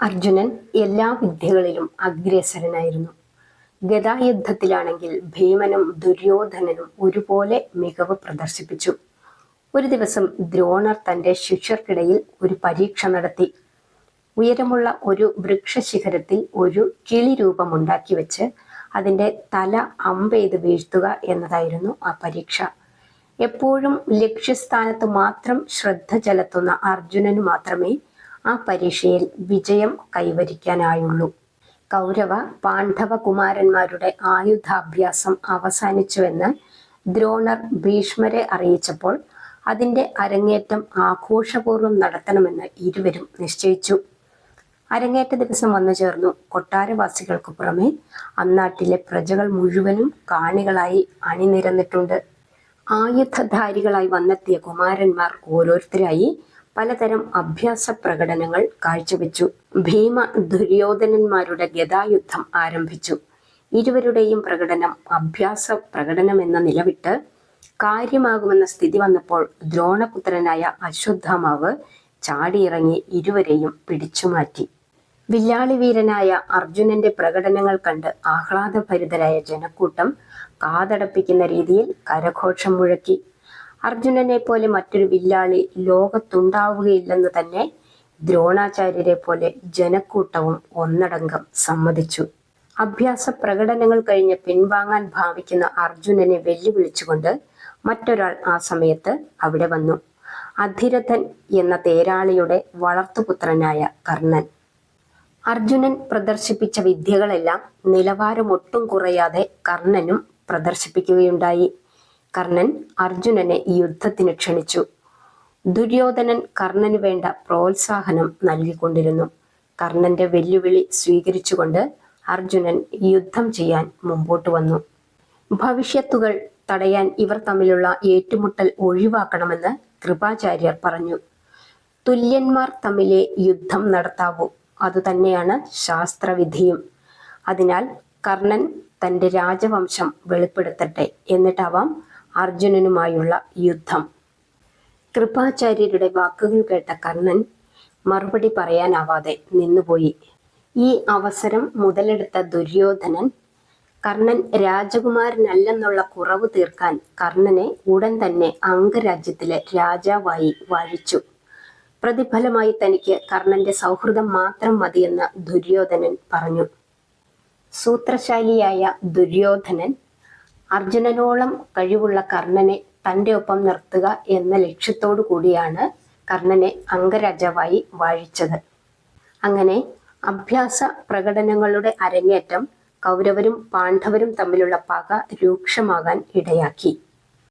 അർജുനൻ എല്ലാ വിദ്യകളിലും അഗ്രസരനായിരുന്നു. ഗതായുദ്ധത്തിലാണെങ്കിൽ ഭീമനും ദുര്യോധനനും ഒരുപോലെ മികവ് പ്രദർശിപ്പിച്ചു. ഒരു ദിവസം ദ്രോണർ തന്റെ ശിഷ്യർക്കിടയിൽ ഒരു പരീക്ഷ നടത്തി. ഉയരമുള്ള ഒരു വൃക്ഷശിഖരത്തിൽ ഒരു കിളി രൂപമുണ്ടാക്കി വെച്ച് അതിന്റെ തല അമ്പെയ്ത് വീഴ്ത്തുക എന്നതായിരുന്നു ആ പരീക്ഷ. എപ്പോഴും ലക്ഷ്യസ്ഥാനത്ത് മാത്രം ശ്രദ്ധ ചെലുത്തുന്ന അർജുനന് മാത്രമേ ആ പരീക്ഷയിൽ വിജയം കൈവരിക്കാനായുള്ളൂ. കൗരവ പാണ്ഡവ കുമാരന്മാരുടെ ആയുധാഭ്യാസം അവസാനിച്ചുവെന്ന് ദ്രോണർ ഭീഷ്മരെ അറിയിച്ചപ്പോൾ അതിന്റെ അരങ്ങേറ്റം ആഘോഷപൂർവം നടത്തണമെന്ന് ഇരുവരും നിശ്ചയിച്ചു. അരങ്ങേറ്റ ദിവസം വന്നു ചേർന്നു. കൊട്ടാരവാസികൾക്ക് പുറമെ അന്നാട്ടിലെ പ്രജകൾ മുഴുവനും കാണികളായി അണിനിരന്നിട്ടുണ്ട്. ആയുധധാരികളായി വന്നെത്തിയ കുമാരന്മാർ ഓരോരുത്തരായി പലതരം അഭ്യാസ പ്രകടനങ്ങൾ കാഴ്ചവെച്ചു. ഭീമ ദുര്യോധനന്മാരുടെ ഗതായുദ്ധം ആരംഭിച്ചു. ഇരുവരുടെയും പ്രകടനം അഭ്യാസ പ്രകടനമെന്ന നിലവിട്ട് കാര്യമാകുമെന്ന സ്ഥിതി വന്നപ്പോൾ ദ്രോണപുത്രനായ അശ്വത്ഥാമാവ് ചാടിയിറങ്ങി ഇരുവരെയും പിടിച്ചുമാറ്റി. വില്ലാളി വീരനായ അർജുനന്റെ പ്രകടനങ്ങൾ കണ്ട് ആഹ്ലാദഭരിതരായ ജനക്കൂട്ടം കാതടപ്പിക്കുന്ന രീതിയിൽ കരഘോഷം മുഴക്കി. അർജുനനെ പോലെ മറ്റൊരു വില്ലാളി ലോകത്തുണ്ടാവുകയില്ലെന്ന് തന്നെ ദ്രോണാചാര്യരെ പോലെ ജനക്കൂട്ടവും ഒന്നടങ്കം സമ്മതിച്ചു. അഭ്യാസ പ്രകടനങ്ങൾ കഴിഞ്ഞ് പിൻവാങ്ങാൻ ഭാവിക്കുന്ന അർജുനനെ വെല്ലുവിളിച്ചുകൊണ്ട് മറ്റൊരാൾ ആ സമയത്ത് അവിടെ വന്നു. അധിരഥൻ എന്ന തേരാളിയുടെ വളർത്തുപുത്രനായ കർണൻ. അർജുനൻ പ്രദർശിപ്പിച്ച വിദ്യകളെല്ലാം നിലവാരമൊട്ടും കുറയാതെ കർണനും പ്രദർശിപ്പിക്കുകയുണ്ടായി. കർണൻ അർജുനനെ യുദ്ധത്തിന് ക്ഷണിച്ചു. ദുര്യോധനൻ കർണന് വേണ്ട പ്രോത്സാഹനം നൽകിക്കൊണ്ടിരുന്നു. കർണന്റെ വെല്ലുവിളി സ്വീകരിച്ചുകൊണ്ട് അർജുനൻ യുദ്ധം ചെയ്യാൻ മുമ്പോട്ട് വന്നു. ഭവിഷ്യത്തുകൾ തടയാൻ ഇവർ തമ്മിലുള്ള ഏറ്റുമുട്ടൽ ഒഴിവാക്കണമെന്ന് കൃപാചാര്യർ പറഞ്ഞു. തുല്യന്മാർ തമ്മിലെ യുദ്ധം നടത്താവൂ അതുതന്നെയാണ് ശാസ്ത്രവിധിയും. അതിനാൽ കർണൻ തന്റെ രാജവംശം വെളിപ്പെടുത്തട്ടെ എന്നിട്ടാവാം അർജുനനുമായുള്ള യുദ്ധം. കൃപാചാര്യരുടെ വാക്കുകൾ കേട്ട കർണൻ മറുപടി പറയാനാവാതെ നിന്നുപോയി. ഈ അവസരം മുതലെടുത്ത ദുര്യോധനൻ കർണൻ രാജകുമാരനല്ലെന്നുള്ള കുറവ് തീർക്കാൻ കർണനെ ഉടൻ തന്നെ അംഗരാജ്യത്തിലെ രാജാവായി വാഴിച്ചു. പ്രതിഫലമായി തനിക്ക് കർണന്റെ സൗഹൃദം മാത്രം മതിയെന്ന് ദുര്യോധനൻ പറഞ്ഞു. സൂത്രശാലിയായ ദുര്യോധനൻ അർജുനനോളം കഴിവുള്ള കർണനെ തന്റെ ഒപ്പം നിർത്തുക എന്ന ലക്ഷ്യത്തോടു കൂടിയാണ് കർണനെ അംഗരാജാവായി വാഴിച്ചത്. അങ്ങനെ അഭ്യാസ പ്രകടനങ്ങളുടെ അരങ്ങേറ്റം കൗരവരും പാണ്ഡവരും തമ്മിലുള്ള പക രൂക്ഷമാകാൻ ഇടയാക്കി.